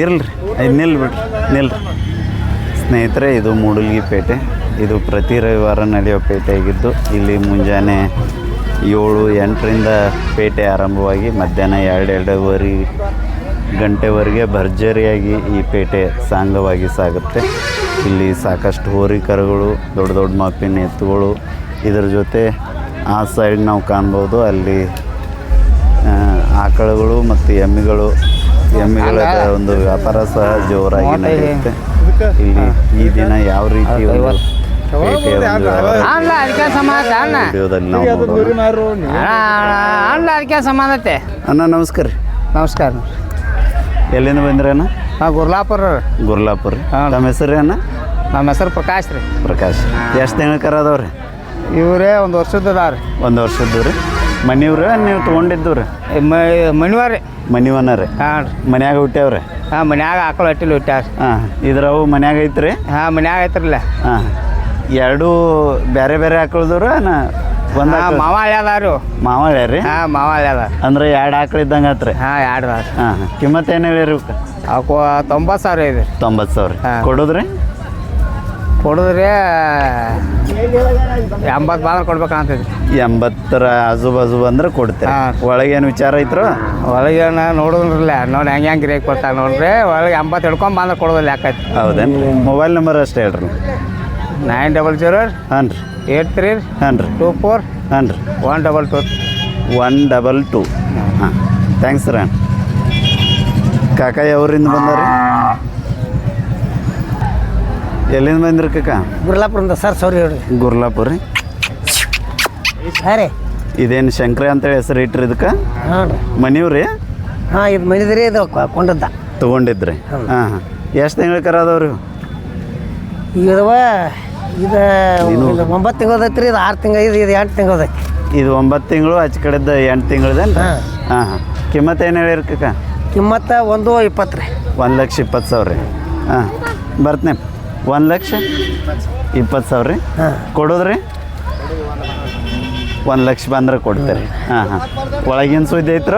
ಇರಲ್ರಿ. ಐದು ನಿಲ್ ಬಿಡ್ರಿ, ನಿಲ್ರಿ. ಸ್ನೇಹಿತರೆ, ಇದು ಮೂಡಲ್ಗಿ ಪೇಟೆ. ಇದು ಪ್ರತಿ ರವಿವಾರ ನಡೆಯೋ ಪೇಟೆ ಆಗಿದ್ದು ಇಲ್ಲಿ ಮುಂಜಾನೆ ಏಳು, ಎಂಟರಿಂದ ಪೇಟೆ ಆರಂಭವಾಗಿ ಮಧ್ಯಾಹ್ನ ಎರಡು, ಎರಡೂವರೆ ಗಂಟೆವರೆಗೆ ಭರ್ಜರಿಯಾಗಿ ಈ ಪೇಟೆ ಸಾಂಗವಾಗಿ ಸಾಗುತ್ತೆ. ಇಲ್ಲಿ ಸಾಕಷ್ಟು ಹೋರಿ ಕರುಗಳು, ದೊಡ್ಡ ದೊಡ್ಡ ಮಾಪಿನ ಎತ್ತುಗಳು. ಇದರ ಜೊತೆ ಆ ಸೈಡ್ ನಾವು ಕಾಣ್ಬೋದು. ಅಲ್ಲಿ ಆಕಳುಗಳು ಮತ್ತು ಎಮ್ಮೆಗಳು ಎಮ್ಮೆಗಳ ಒಂದು ವ್ಯಾಪಾರ ಸಹ ಜೋರಾಗಿ ನಡೆಯುತ್ತೆ ಇಲ್ಲಿ ಈ ದಿನ ಯಾವ ರೀತಿ ಅಣ್ಣ. ನಾವು ಅಣ್ಣ ನಮಸ್ಕಾರ ರೀ. ನಮಸ್ಕಾರ. ಎಲ್ಲಿಂದ ಬಂದ್ರಣ್ಣ ಹಾಂ ಗುರ್ಲಾಪುರ ಗುರ್ಲಾಪುರ ರೀ. ಹಾಂ. ತಮ್ಮ ಹೆಸರು ರೀ ಅಣ್ಣ? ನಮ್ಮ ಹೆಸರು ಪ್ರಕಾಶ್ ರೀ. ಪ್ರಕಾಶ್. ಎಷ್ಟು ತಿಂಗಳ ಕರ ಅದಾವ್ರಿ? ಇವರೇ ಒಂದು ವರ್ಷದ ರೀ. ಒಂದು ವರ್ಷದ್ದು ರೀ. ಮನಿವ್ರಿ ನೀವು ತೊಗೊಂಡಿದ್ದು ರೀ ಮಣಿವಾರಿ ಮನಿವನ ರೀ ಹಾಂ ರೀ. ಮನ್ಯಾಗ ಹುಟ್ಟ್ಯಾವ್ರಿ ಹಾಂ ಮನ್ಯಾಗ ಆಕಳು ಹಟ್ಟಿಲ್ ಹುಟ್ಟ್ಯಾರ ಹಾಂ ಇದ್ರವು ಮನ್ಯಾಗ ಐತ್ರಿ? ಹಾಂ ಮನ್ಯಾಗ ಐತ್ರಲ್ಲ. ಹಾಂ ಎರಡು ಬೇರೆ ಬೇರೆ ಆಕಳದವ್ರ ಒಂದು ಮಾವಾಳೆ ಅದಾರು ಮಾವಾಳೆ ರೀ? ಹಾಂ ಮಾವ ಅದ ಅಂದ್ರೆ ಎರಡು ಆಕಳು ಇದ್ದಂಗೆ ಆತ್ರಿ? ಹಾಂ ಎರಡು ಹಾಂ ಹಾಂ. ಕಿಮ್ಮತ್ತು ಏನು ಹೇಳಿರಿ ಅವಕ್ಕೆ ತೊಂಬತ್ತು ಸಾವಿರ ಇದೆ ತೊಂಬತ್ತು ಸಾವಿರ. ಕೊಡೋದ್ರಿ? ಕೊಡಿದ್ರೆ ಎಂಬತ್ತು ಬಾಂದ್ರೆ ಕೊಡ್ಬೇಕಂತಿದ್ರಿ ಎಂಬತ್ತರ ಆಜು ಬಾಜು ಬಂದ್ರೆ ಕೊಡ್ತೀರಿ. ಹಾಂ. ಒಳಗೇನು ವಿಚಾರ ಐತ್ರ ಒಳಗೆ ನೋಡಿದ್ರಲ್ಲ ನೋಡಿ ಹೆಂಗೆ ಹೆಂಗೆ ರೇಟ್ ಕೊಡ್ತಾರೆ ನೋಡ್ರಿ ಒಳಗೆ ಎಂಬತ್ತು ಹಿಡ್ಕೊಂಡ್ ಬಂದ್ರೆ ಕೊಡೋದಿಲ್ಲ ಯಾಕೈತಿ. ಹೌದೇನು ಮೊಬೈಲ್ ನಂಬರ್ ಅಷ್ಟೇ ಹೇಳ್ರಿ. ನೈನ್ ಡಬಲ್ ಜೀರೋ ಹಾಂ ರೀ ಏಟ್ ತ್ರೀ ಹಾಂ ರೀ ಟೂ ಫೋರ್ ಹಾಂ ರೀ one double two. One double two. ಹಾಂ. ಥ್ಯಾಂಕ್ಸ್ ರೀ ಕಾಕ ಅವರಿಂದ ಬಂದಾರಿ? ಎಲ್ಲಿಂದ ಬಂದ್ರಿ ಕಕ್ಕ ಗುರ್ಲಾಪುರದ ಸರ್ ಸೌರಿ ಹೇಳಿ. ಗುರ್ಲಾಪುರ ರೀ? ಹಾಂ ರೀ. ಇದೇನು ಶಂಕರ ಅಂತೇಳಿ ಹೆಸರು ಇಟ್ರಿ ಇದಕ್ಕೆ? ಹಾಂ ರೀ. ಮನಿವ್ ಹಾಂ ಇದು ಮನಿದ್ರಿ ಇದು ಕೊಂಡದ್ದ. ತೊಗೊಂಡಿದ್ರಿ? ಹಾಂ. ಹಾಂ ಎಷ್ಟು ತಿಂಗಳ ಕರ ಅದಾವ್ರಿ ಇದವ ಇದು ಒಂಬತ್ತು ತಿಂಗಳದೈತಿ ರೀ ಇದು ಆರು ತಿಂಗಳು ಇದು ಇದು ಎಂಟು ಇದೆ ಇದು ಒಂಬತ್ತು ತಿಂಗಳು ಆಚೆ ಕಡೆದ ಎಂಟು ತಿಂಗಳದೇನು ಹಾಂ. ಹಾಂ ಹಾಂ. ಕಿಮ್ಮತ್ತು ಏನು ಹೇಳಿರಿ ಕಕ್ಕ ಕಿಮ್ಮತ್ತ ಒಂದು ಇಪ್ಪತ್ತು ರೀ. ಒಂದು ಲಕ್ಷ ಇಪ್ಪತ್ತು ಸಾವಿರ ರೀ. ಹಾಂ. ಬರ್ತನೆ. ಒಂದು ಲಕ್ಷ ಇಪ್ಪತ್ತು ಸಾವಿರ ರೀ? ಕೊಡೋದ್ರಿ? ಒಂದು ಲಕ್ಷ ಬಂದ್ರೆ ಕೊಡ್ತೀರಿ. ಹಾಂ ಹಾಂ. ಒಳಗಿನ ಸುದ್ದಿ ಐತ್ರ?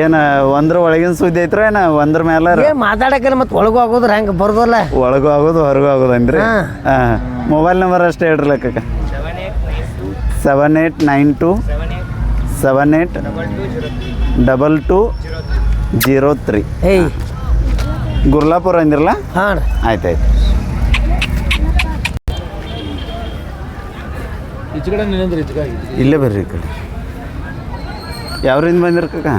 ಏನು ಒಂದ್ರ ಒಳಗಿನ ಸುದ್ದಿ ಐತ್ರ ಏನು ಒಂದ್ರ ಮೇಲೆ ಏನು ಮಾತಾಡಕ್ಕಿಲ್ಲ ಮತ್ತೆ ಒಳಗೂ ಆಗೋದ್ರ ಹೆಂಗೆ ಬರ್ದಲ್ಲ? ಒಳಗೂ ಆಗೋದು ಹೊರಗೂ ಆಗೋದು ಅಂದ್ರಿ? ಹಾಂ. ಮೊಬೈಲ್ ನಂಬರ್ ಅಷ್ಟೇ ಹೇಳ್ರಿ ಲೆಕ್ಕಕ್ಕೆ seven eight nine two seven eight double two zero three eight. Gurlapura ಅಂದಿರಲ್ಲ? ಹಾಂ ರೀ ಆಯ್ತು ಆಯ್ತು ಇಲ್ಲೇ ಬರ್ರಿ ಈ ಕಡೆ. ಯಾವ್ರಿಂದ ಬಂದಿರಕ ಕಾಕ?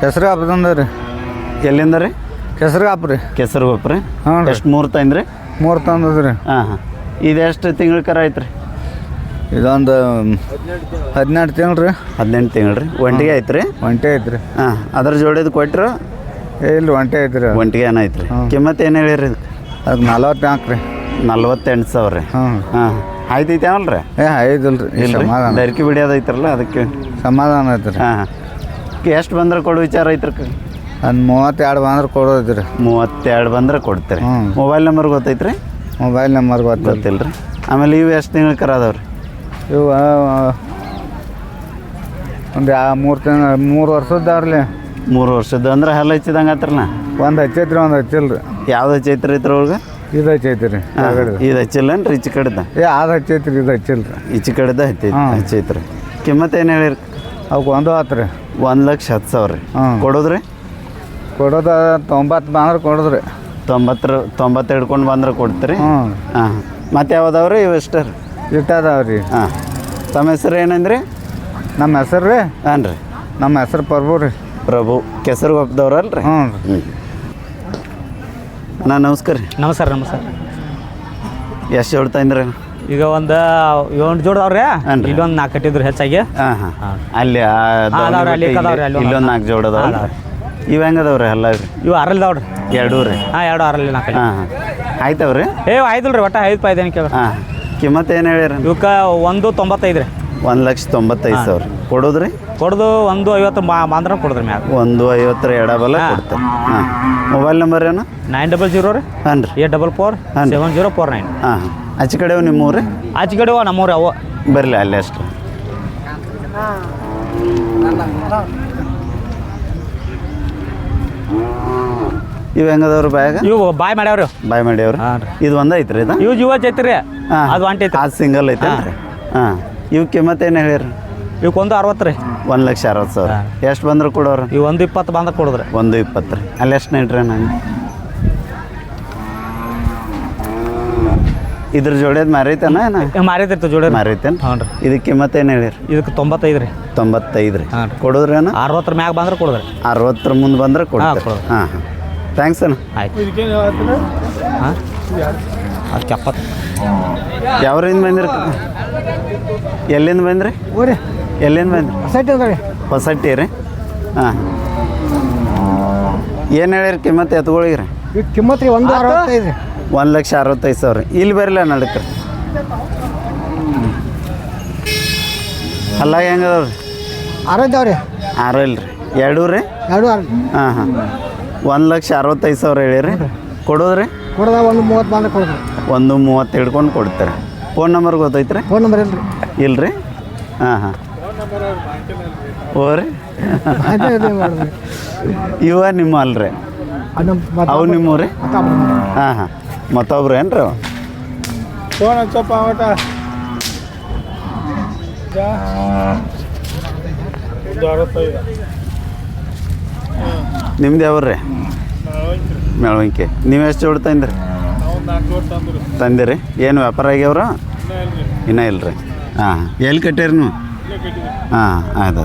ಕೆಸರು ಹಬ್ಬದಂದ ರೀ. ಎಲ್ಲಿಂದ ರೀ? ಕೆಸರು ಹಾಪ್ರಿ ರೀ. ಕೆಸರು ಹಾಪ್ರಿ ಹಾಂ ರೀ. ಎಷ್ಟು ಮೂರು ತಂದ್ರಿ ಮೂರು ತಂದದ ರೀ. ಹಾಂ ಹಾಂ. ಇದೆಷ್ಟು ಎಷ್ಟು ತಿಂಗಳ ಕರ ರೀ? ಇದೊಂದು ಹದಿನೆಂಟು ತಿಂಗಳು ರೀ. ಹದಿನೆಂಟು ತಿಂಗಳು ರೀ? ಒಂಟಿಗೆ ಆಯ್ತು ರೀ? ಒಂಟಿ ಐತ್ರಿ ಹಾಂ ಅದ್ರ ಜೋಡಿದು ಕೊಟ್ರು ಏ ಇಲ್ಲ ಒಂಟೆ ಐತ್ರಿ ಒಂಟಿಗೆ ಏನ ಐತ್ರಿ? ಕಿಮ್ಮತ್ ಏನು ಹೇಳಿರಿ ಅದಕ್ಕೆ ನಲವತ್ನಾಲ್ಕು ರೀ. ನಲ್ವತ್ತೆಂಟು ಸಾವಿರ ರೀ? ಹ್ಞೂ ಹಾಂ. ಆಯ್ತೈತೆ ರೀ ಏ ಐದಿಲ್ಲ ರೀ ಇಲ್ಲ ಸಮಾಧಾನ. ಡರ್ಕಿ ಬಿಡಿಯೋದೈತ್ರಲ್ಲ ಅದಕ್ಕೆ. ಸಮಾಧಾನ ಐತ್ರಿ. ಹಾಂ ಎಷ್ಟು ಬಂದ್ರೆ ಕೊಡು ವಿಚಾರ ಐತ್ರಿ ಅದು ಮೂವತ್ತೆರಡು ಬಂದ್ರೆ ಕೊಡೋದ್ರಿ ಮೂವತ್ತೆರಡು ಬಂದ್ರೆ ಕೊಡ್ತೀರಿ. ಹ್ಞೂ. ಮೊಬೈಲ್ ನಂಬರ್ ಗೊತ್ತೈತ್ರಿ? ಮೊಬೈಲ್ ನಂಬರ್ ಗೊತ್ತಿಲ್ಲ ಗೊತ್ತಿಲ್ಲ ರೀ ಆಮೇಲೆ ಇವು ಎಷ್ಟು ತಿಂಗಳ ಕರ ಅದಾವ್ರಿ? ಇವು ಒಂದು ಮೂರು ತಿಂಗಳು ಮೂರು ವರ್ಷದ್ದಾವ್ರಲಿ ಮೂರು ವರ್ಷದ ಅಂದ್ರೆ ಹಲ್ಲ ಹಚ್ಚಿದಂಗೆ ಆತ್ರಲ್ಲ ಒಂದು ಹಚ್ಚೈತ್ರಿ ಒಂದು ಹಚ್ಚಿಲ್ಲ ರೀ ಯಾವ್ದು ಹಚ್ಚೈತ್ರಿ ಇದ್ರೊಳಗೆ ಇದು ಹಚ್ಚೈತ್ರಿ. ಇದು ಹಚ್ಚಿಲ್ಲನ್ರಿ ಈಚೆ ಕಡೆದ? ಏ ಅದು ಹಚ್ಚೈತ್ರಿ ಇದು ಹಚ್ಚಿಲ್ಲ ರೀ ಈಚೆ ಕಡೆದ ಹಚ್ಚೈತಿ. ಹಚ್ಚೈತ್ರಿ. ಕಿಮ್ಮತ್ತು ಏನು ಹೇಳಿರಿ? ಅವಕ್ಕೆ ಒಂದು ಆತ್ರಿ ಒಂದು ಲಕ್ಷ ಹತ್ತು ಸಾವಿರ ರೀ. ಹಾಂ. ಕೊಡೋದ್ರಿ? ಕೊಡೋದು ತೊಂಬತ್ತು ಬಂದ್ರೆ ಕೊಡೋದ್ರಿ. ತೊಂಬತ್ತರ ತೊಂಬತ್ತು ಹಿಡ್ಕೊಂಡು ಬಂದ್ರೆ ಕೊಡ್ತೀರಿ? ಹಾಂ. ಮತ್ತೆ ಯಾವ್ದಾವ್ರಿ? ಇವು ರೀ ಇಟ್ಟದಾವ ರೀ ಹಾಂ. ತಮ್ಮ ಹೆಸರು ಏನಂದ್ರಿ? ನಮ್ಮ ಹೆಸರು ರೀ? ಹಾಂ ರೀ ನಮ್ಮ ಹೆಸರು ಪರ್ಬೋ ರೀ. ಪ್ರಭು ಕೆಸರು ಒಪ್ಪದವ್ರಲ್ರಿ ಹ್ಞೂ ರೀ. ಅಣ್ಣ ನಮಸ್ಕಾರ ರೀ. ನಮಸ್ಕಾರ ನಮಸ್ಕಾರ. ಎಷ್ಟು ಜೋಡ್ತಾ ಇಂದ್ರಿ ಈಗ ಒಂದು ಏಳು ಜೋಡದವ್ರಿ ಹಾನ್ರಿ. ಇಲ್ಲೊಂದು ನಾಲ್ಕು ಕಟ್ಟಿದ್ರು ಹೆಚ್ಚಾಗಿ. ಹಾಂ ಹಾಂ. ಅಲ್ಲಿ ಆ ಹಾಂ, ಅದಾವ್ರಿ, ಅಲ್ಲಿ ದೊಡ್ಡ ಅದಾವ್ರಿ, ಅಲ್ಲಿ ಇಲ್ಲೊಂದು ನಾಲ್ಕು ಜೋಡದ ಅದಾವ ಅದಾವ್ರಿ. ಇವು ಹೆಂಗದವ್ರಿ ಎಲ್ಲ? ಇವ ಇವು ಅರಲ್ದವ್ರಿ ಎರಡೂ ರೀ. ಹಾಂ ಎರಡು ಆರಲ್ಲಿ ನಾಲ್ಕು ಹಾಂ ಹಾಂ. ಆಯ್ತವ್ರಿ ಏ ಆಯ್ತಲ್ರಿ ಒಟ್ಟ ಐದು ರೂಪಾಯಿ ಕೇಳ ಹಾಂ ಕಿಮ್ಮತ್ತು ಏನು ಹೇಳಿರಿ? ಇವಕ್ಕೆ ಒಂದು ತೊಂಬತ್ತೈದು ರೀ. ಒಂದು ಲಕ್ಷ ತೊಂಬತ್ತೈದು ಸಾವಿರ. ಕೊಡೋದ್ರಿ? ಕೊಡೋದು ಒಂದು ಐವತ್ತು ಮಾ ಬಾಂದ್ರೆ ಕೊಡೋದ್ರಿ ಮ್ಯಾಗ. ಒಂದು ಐವತ್ತರ ಎಡಬಲ ಕೊಡ್ತೇನೆ. ಹಾಂ. ಮೊಬೈಲ್ ನಂಬರ್ ಏನು? ನೈನ್ ಡಬಲ್ ಜೀರೋ ರೀ. ಹಾಂ ರೀ. ಏಟ್ ಡಬಲ್ ಫೋರ್ ಹಾಂ ಸೆವೆನ್ ಜೀರೋ ಫೋರ್ ನೈನ್. ಹಾಂ. ಹಾಂ ಆಚೆ ಕಡೆ ನಿಮ್ಮ ಊರು? ಆಚೆ ಕಡೆ ನಮ್ಮೂರು ಅವ. ಬರಲಿ ಅಲ್ಲಿ ಅಷ್ಟು. ಇವು ಹೆಂಗದವ್ರು ಬಾಯಾಗ? ಇವು ಬಾಯ್ ಮಾಡ್ಯಾವ್ರಿ ಬಾಯ್ ಮಾಡ್ಯಾವ್ರಿ? ಇದು ಒಂದ ಐತ್ರಿ ಇದು? ಇವು ಜೀವ ಐತ್ರಿ ಹಾಂ. ಅದು ಒಂಟೈತಿ ಅದು ಸಿಂಗಲ್ ಐತೆ ಹಾಂ. ಇವು ಮತ್ತೇನು ಏನು ಹೇಳಿರಿ ಇವಕ್ಕೊಂದು ಅರವತ್ತು ರೀ. ಒಂದು ಲಕ್ಷ ಅರವತ್ತು ಸಾವಿರ. ಎಷ್ಟು ಬಂದ್ರೆ ಕೊಡೋರು? ಇವು ಒಂದು ಇಪ್ಪತ್ತು ಬಂದ ಕೊಡಿದ್ರೆ. ಒಂದು ಇಪ್ಪತ್ತು ರೀ. ಅಲ್ಲಿ ಎಷ್ಟು ನೀಡ್ರಿ ನಾನು ಇದ್ರ ಜೋಡಿಯದು ಮಾರೈತನ ಮಾರಿದ್ರಿ ಜೋಡಿ ಮಾರೈತೇನು? ಹ್ಞೂ ರೀ. ಇದಕ್ಕೆ ಕಿಮ್ಮತ್ ಏನು ಹೇಳಿರಿ ಇದಕ್ಕೆ ತೊಂಬತ್ತೈದು ರೀ. ತೊಂಬತ್ತೈದು ರೀ. ಹಾಂ ಕೊಡೋದ್ರಿ ಕೊಡೋದ್ರೇನ ಅರವತ್ತರ ಮ್ಯಾಗ ಬಂದ್ರೆ ಕೊಡಿದ್ರೆ. ಅರವತ್ತರ ಮುಂದೆ ಬಂದ್ರೆ ಕೊಡ ಕೊಡು. ಹಾಂ ಹಾಂ. ಥ್ಯಾಂಕ್ಸ್ ಅಣ್ಣ. ಆಯ್ತು. ಹಾಂ? ಅದಕ್ಕೆ ಎಪ್ಪತ್ತು. ಯಾವ್ರಿಂದ ಬಂದಿರಿ? ಎಲ್ಲಿಂದ ಬಂದ್ರಿ? ಊರಿ. ಎಲ್ಲಿಂದ ಬಂದ್ರಿ? ಹೊಸಟ್ಟಿ ಅದಾವೆ ಹೊಸಟ್ಟಿ ರೀ? ಹಾಂ. ಏನು ಹೇಳಿರಿ ಕಿಮ್ಮತ್ತು ಎತ್ಕೊಳಿಗ್ರಿ? ಈಗ ಕಿಮ್ಮತ್ ರೀ ಒಂದು ಅರವತ್ತೈದು ಒಂದು ಲಕ್ಷ ಅರವತ್ತೈದು ಸಾವಿರ. ಇಲ್ಲಿ ಬರಲ್ಲ ನಡಕ್ರಿ. ಅಲ್ಲ ಹೆಂಗದವ್ರಿ ಅರವತ್ತವ್ರಿ ಆರು ಇಲ್ರಿ. ಎರಡೂ ರೀ? ಎರಡು ಹಾಂ ಹಾಂ. ಒಂದು ಲಕ್ಷ ಅರವತ್ತೈದು ಸಾವಿರ ಹೇಳಿರಿ. ಕೊಡೋದ್ರಿ? ಕೊಡದ ಒಂದು ಮೂವತ್ತು ಬಂದ ಕೊಡ್ತಾರೆ. ಒಂದು ಮೂವತ್ತು ಹಿಡ್ಕೊಂಡು ಕೊಡ್ತಾರೆ. ಫೋನ್ ನಂಬರ್ ಗೊತ್ತೈತ್ರಿ? ಫೋನ್ ನಂಬರ್ ಇಲ್ರಿ. ಇಲ್ರಿ? ಹಾಂ ಹಾಂ. ಓ ರೀ ಇವ ನಿಮ್ಮ ಅಲ್ರಿ? ಅವ್ ನಮ್ಮ ಅವು ನಿಮ್ಮ ರೀ ಹಾಂ ಹಾಂ. ಮತ್ತೊಬ್ರು ಏನ್ರಿ ಫೋನ್ ಹಚ್ಚಪ್ಪ ಅವಟ. ನಿಮ್ದು ಯಾವ್ರಿ? ಮೆಳವಂಕಿ. ನೀವು ಎಷ್ಟು ಜೋಡಿ ತಂದ್ರಿ? ತಂದಿರಿ? ಏನು ವ್ಯಾಪಾರ ಆಗ್ಯಾವ್ರ ಇನ್ನೂ ಇಲ್ರಿ. ಹಾಂ ಎಲ್ಲಿ ಕಟ್ಟಿರಿ ನೀವು? ಹಾಂ ಆಯ್ತು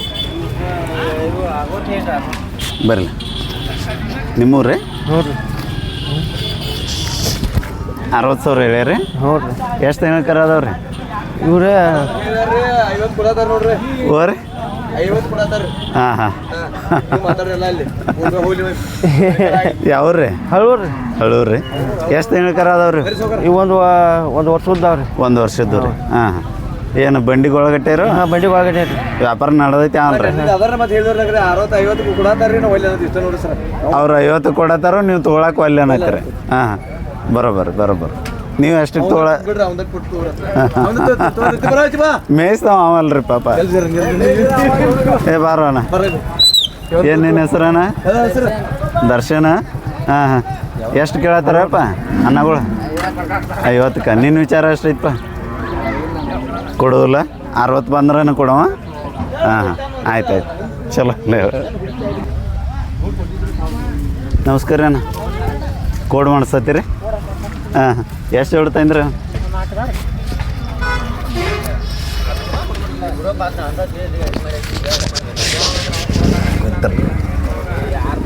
ಬರಲಿ ನಿಮ್ಮೂರ್ರಿ? ನೋಡ್ರಿ ಅರವತ್ತು ಸಾವಿರ ಹೇಳ್ಯಾರಿ ನೋಡ್ರಿ ಎಷ್ಟು ತಿಂಗಳ ರೀ ಇವ್ರೇ ಓರಿ ಹಾಂ ಹಾಂ. ಯಾವ್ರಿ? ಹಳ್ಳುಳು ರೀ ಎಷ್ಟು ತಿಂಗಳ ಕರ ಅದಾವ್ರಿ? ಈ ಒಂದು ಒಂದು ವರ್ಷ ಉದ್ದಾವ್ರಿ ಒಂದು ವರ್ಷದ್ದು ರೀ. ಹಾಂ ಹಾಂ. ಏನು ಬಂಡಿಗೆ ಒಳಗಟ್ಟೆರು ಹಾಂ ಬಂಡಿ ಒಳಗಡೆ ವ್ಯಾಪಾರ ನಡೆದೈತಿ ಅನ್ರಿ ಅದರ ಮತ್ತೆ ಹೇಳಿದ್ರಿ ಅರವತ್ತು ಐವತ್ತು ಕೊಡತಾರ್ರಿ ನಾವು ಒಳ್ಳೆ ಅನ್ನೋದು ಇಷ್ಟ ನೋಡ್ರಿ ಸರ್. ಅವ್ರು ಐವತ್ತು ಕೊಡತ್ತಾರೋ ನೀವು ತೊಗೊಳಕ್ಕೆ ಒಲ್ಲೆ ಅನ್ನತ್ತೀರಿ ಹಾಂ ಹಾಂ. ಬರೋಬರ್ ಬರೋಬರ್. ನೀವು ಎಷ್ಟು ತೊಗೊಳ ಮೇಯ್ಸ್ತಾವ ಅವಲ್ರಿ ಪಾಪ. ಏ ಬಾರೋಣ ಏನು ನಿನ್ನ ಹೆಸ್ರನ ಸರ್ ದರ್ಶನ? ಹಾಂ ಹಾಂ. ಎಷ್ಟು ಕೇಳತ್ತಾರಪ್ಪ? ಅನ್ನಗಳು ಐವತ್ತಕ್ಕ. ನಿನ್ನ ವಿಚಾರ ಎಷ್ಟೈತಪ್ಪ ಕೊಡೋದಿಲ್ಲ. ಅರವತ್ತು ಬಂದ್ರೂ ಕೊಡವ? ಹಾಂ ಹಾಂ ಆಯ್ತು ಆಯ್ತು ಚಲೋ. ನಮಸ್ಕಾರ ಅಣ್ಣ. ಕೋಡ್ ಮಾಡಿಸತ್ತೀರಿ ಹಾಂ ಹಾಂ. ಎಷ್ಟು ಹೊಡ್ತಂದ್ರಿ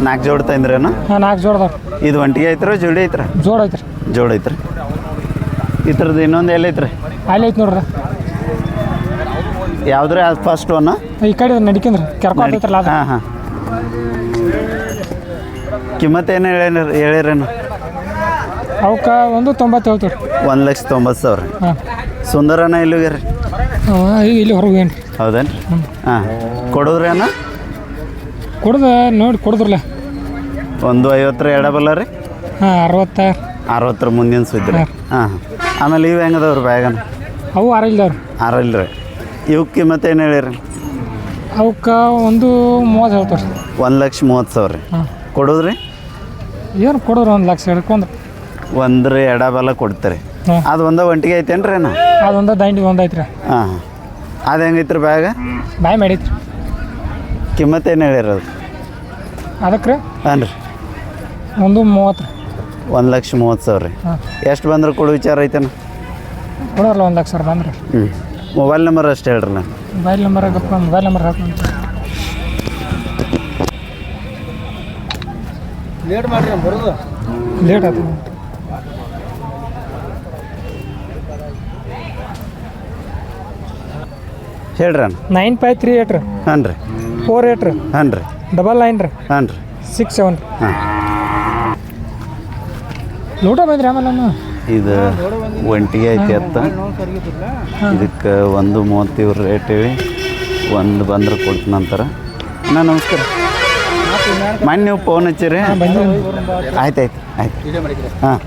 ನಾಲ್ಕು ಜೋಡಿ ತಂದ್ರೇನು ಹಾಂ ನಾಲ್ಕು ಜೋಡ್ದ ಇದು ಒಂಟಿಗೆ ಐತ್ರ ಜೋಡಿ ಐತ್ರ? ಜೋಡ್ ಐತ್ರಿ. ಜೋಡ್ ಐತ್ರಿ. ಈ ಥರದ್ದು ಇನ್ನೊಂದು ಎಲ್ಲಿ ಐತ್ರಿ? ಅಲ್ಲಿ ಐತಿ ನೋಡ್ರಿ. ಯಾವ್ದ್ರಿ ಅದು ಫಸ್ಟ್ ಒನ್ ಈ ಕಡೆ ನಡಿಕೆಂದ್ರ ಕರ್ಕೊಂಡಿತ್ತಲ್ಲ ಐತ್ರಲ್ಲ ಅದು. ಹಾಂ ಹಾಂ. ಕಿಮ್ಮತ್ತೇನು ಏನು ಹೇಳಿ ಹೇಳಿರೇನು? ಅವಕ್ಕೆ ಒಂದು ತೊಂಬತ್ತು ಹೇಳ್ತೀವಿ ಒಂದು ಲಕ್ಷ ತೊಂಬತ್ತು ಸಾವಿರ. ಹಾಂ. ಸುಂದರನ ಇಲ್ಲಿಗೆ ರೀ ಇಲ್ಲಿ ಹೊರಗೆ ಏನು ಹೌದೇನು ಹಾಂ. ಕೊಡೋದ್ರಿ ಅಣ್ಣ? ಕುಡ್ದು ನೋಡಿ ಕುಡಿದ್ರಲ್ಲ. ಒಂದು ಐವತ್ತರ ಎಡಬಲ್ಲ ರೀ ಹಾಂ ಅರವತ್ತ ಅರವತ್ತರ ಮುಂದಿನ ಸುದ್ದಿ ರೀ ಹಾಂ ಆಮೇಲೆ ಇವು ಹೆಂಗದವ್ರಿ ಬ್ಯಾಗನ? ಅವು ಆರ ಇಲ್ದವ್ರಿ. ಆರಲ್ಲ ರೀ ಇವಕ್ಕೆ ಮತ್ತೆ ಏನು ಹೇಳಿರಿ? ಅವಕ್ಕೆ ಒಂದು ಮೂವತ್ತು ಹೇಳ್ತಾರೆ ಒಂದು ಲಕ್ಷ ಮೂವತ್ತು ಸಾವಿರ. ರೀ ಹಾಂ. ಕೊಡೋದ್ರಿ? ಏನು ಕೊಡೋರು ಒಂದು ಲಕ್ಷ ಹಿಡ್ಕೊಂಡ್ರೆ ಒಂದ್ರ ಎಡಬಲ ಕೊಡ್ತಾರೆ. ಹಾಂ. ಅದು ಒಂದ ಒಂಟಿಗೆ ಐತೇನ್ರಿ ಅಣ್ಣ? ಅದೊಂದು ದಂಡಿ ಒಂದು ಐತ್ರಿ. ಹಾಂ. ಹಾಂ ಅದು ಹೆಂಗೈತ್ರಿ ಬ್ಯಾಗ? ಬಾಯ್ ಮಾಡೈತ್ರಿ. ಕಿಮ್ಮತ್ ಏನು ಹೇಳಿರೋದು ಅದಕ್ಕೆ ರೀ ಹಾಂ ರೀ. ಒಂದು ಮೂವತ್ತು ರೀ. ಒಂದು ಲಕ್ಷ ಮೂವತ್ತು ಸಾವಿರ ರೀ. ಹಾಂ. ಎಷ್ಟು ಬಂದ್ರೆ ಕೊಡು ವಿಚಾರ ಐತೇನ? ಕೊಡೋರಲ್ಲ ಒಂದು ಲಕ್ಷ ಸಾವಿರ ಬಂದ್ರಿ. ಹ್ಞೂ. ಮೊಬೈಲ್ ನಂಬರ್ ಅಷ್ಟು ಹೇಳ್ರಿ ನಾ. ಮೊಬೈಲ್ ನಂಬರ್ ಗಪ್ಪ ಮೊಬೈಲ್ ನಂಬರ್ ಹಾಕೊಂಡು ಲೇಟ್ ಮಾಡ್ರಿ ಬರೋದು? ಲೇಟ್ ಆಯ್ತು ಹೇಳ್ರಿ ನೈನ್ ಫೈವ್ ತ್ರೀ ಏಟ್ ರೀ. ಹಾಂ ರೀ. ಫೋರ್ ಏಟ್ ರೀ. ಹಾಂ ರೀ. ಡಬಲ್ ನೈನ್ ರೀ. ಹಾಂ ರೀ. ಸಿಕ್ಸ್ ಸೆವೆನ್ ರೀ. ಹಾಂ ಲೂಟ ಬಂದ್ರಿ ಆಮೇಲೆ ನಾನು ಇದು ಒಂಟಿಗೆ ಐತಿ ಅತ್ತ. ಇದಕ್ಕೆ ಒಂದು ಮೂವತ್ತು ಇವ್ರು ರೇಟ್ ಹೇಳಿ ಒಂದು ಬಂದ್ರೆ ಕೊಡ್ತೀನಿ ನಂತರ. ಅಣ್ಣ, ನಮಸ್ಕಾರ. ಮೊನ್ನೆ ನೀವು ಫೋನ್ ಹಚ್ಚಿರಿ. ಆಯ್ತು ಆಯ್ತು ಆಯ್ತು. ಹಾಂ.